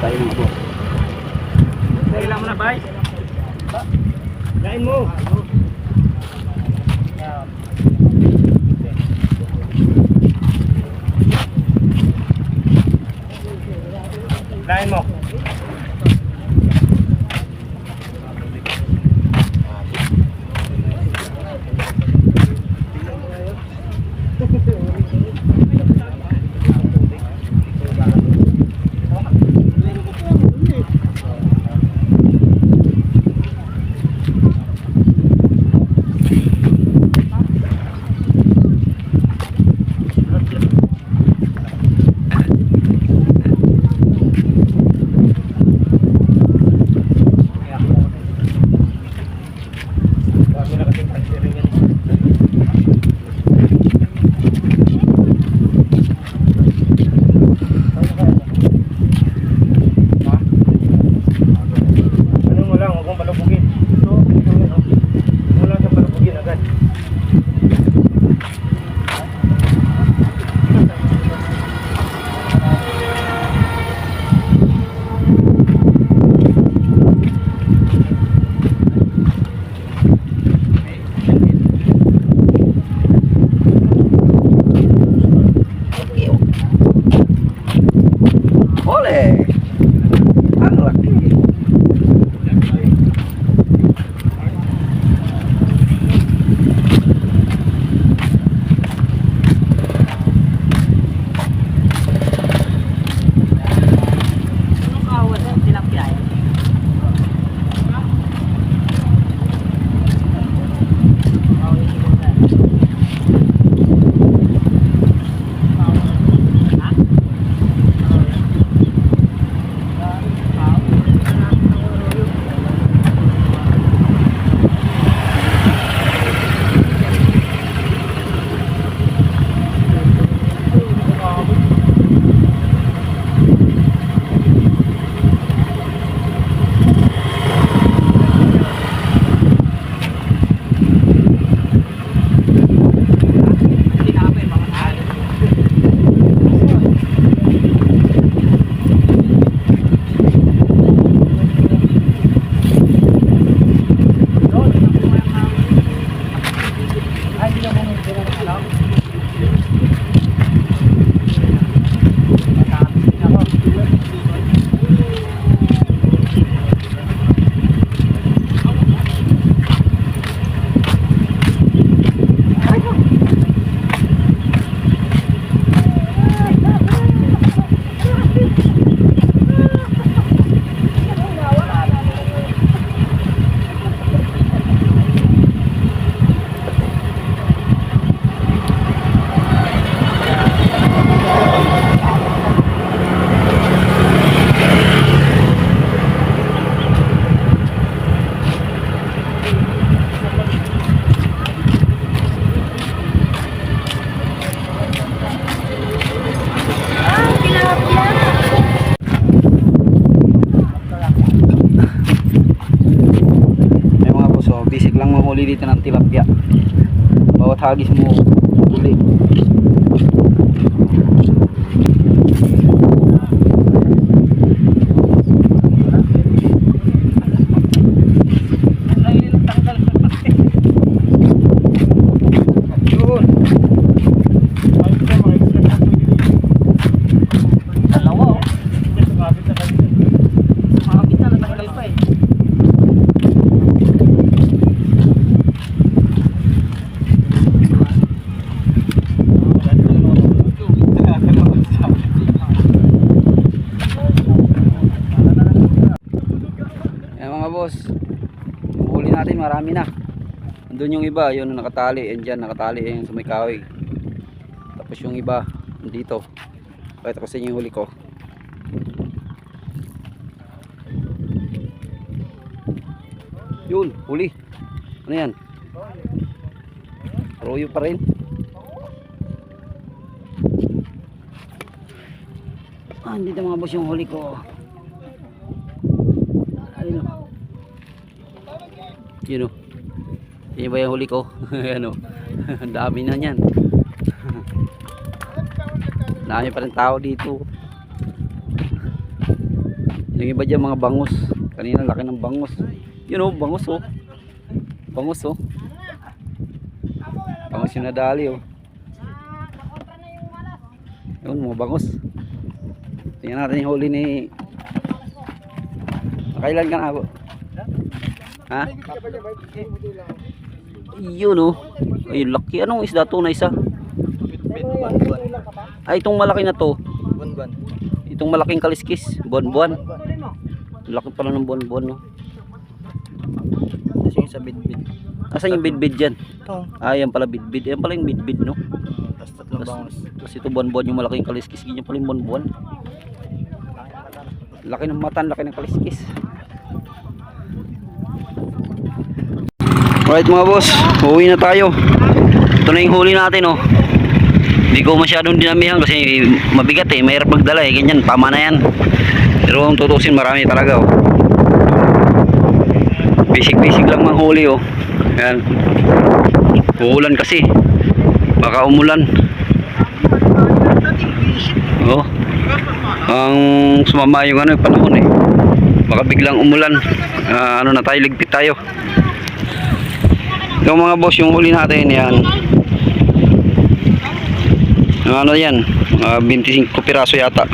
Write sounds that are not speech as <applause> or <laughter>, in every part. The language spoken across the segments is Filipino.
tayo mga boss. Kailan mo na, bay? Kain mo. Kain mo. Bago na kasi pagsiring yan. Ha? Ano mo lang, huwag mong palubugin. Ito, ito, ito. Huwag mo lang siyang palubugin agad. Ole! Ang laki. Tilapia. Bawat hagis mo huli. Yun. Dalawa oh. Makapit na, natanggal pa eh. Ayan mga boss. Huli natin marami na. Doon yung iba, yun nakatali. Yan dyan, nakatali yan sa may. Tapos yung iba, dito. Pakita ko sa inyo yung huli ko. Yun, huli. Ano yan? Royo pa rin. Ah, hindi na mga boss yung huli ko. Yun o. Yan ba yung huli ko? <laughs> ano? <laughs> Ang dami na yan. <laughs> dami pa rin tao dito. Yung iba dyan mga bangus. Kanina laki ng bangus. Yun oh, bangus oh. Bangus oh. Bangus yung nadali oh. Yun mga bangus. Tingnan natin yung huli ni... Kailan ka na po? Ha? Yun oh. Ay, laki. Anong isda to na isa? Ay, itong malaki na to. Buwan-buwan. Itong malaking kaliskis. Buwan-buwan. Laki pala ng buwan-buwan no. Kasi yung sa bit-bit. Asan yung bidbid dyan? Ito. Ah, yan pala bidbid. Yan pala yung bidbid no. Tapos tatlong bangus. Tapos ito buwan-buwan yung malaking kaliskis. Ganyan pala yung buwan-buwan. Laki ng mata, laki ng kaliskis. Alright mga boss, uwi na tayo. Ito na yung huli natin oh. Hindi ko masyadong dinamihan kasi mabigat eh, mahirap magdala eh, ganyan, tama na yan. Pero kung tutusin marami talaga oh. Basic-basic lang mang huli oh. Yan. Uulan kasi. Baka umulan. Oh. Ang sumama yung ano, yung panahon eh. Baka biglang umulan. Ah, ano na tayo, ligpit tayo. Yung mga boss, yung huli natin yan. Yung ano yan, mga 25 piraso yata.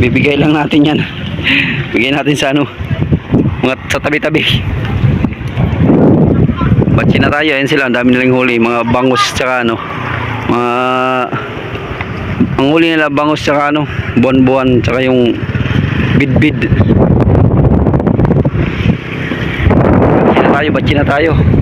Bibigay lang natin yan. <laughs> Bigay natin sa ano, mga sa tabi-tabi. Batsi na tayo, yan sila, ang dami nilang huli, mga bangus tsaka ano, mga ang huli nila bangus tsaka ano, buwan-buwan tsaka yung bidbid. Batsi na tayo, batsi na tayo.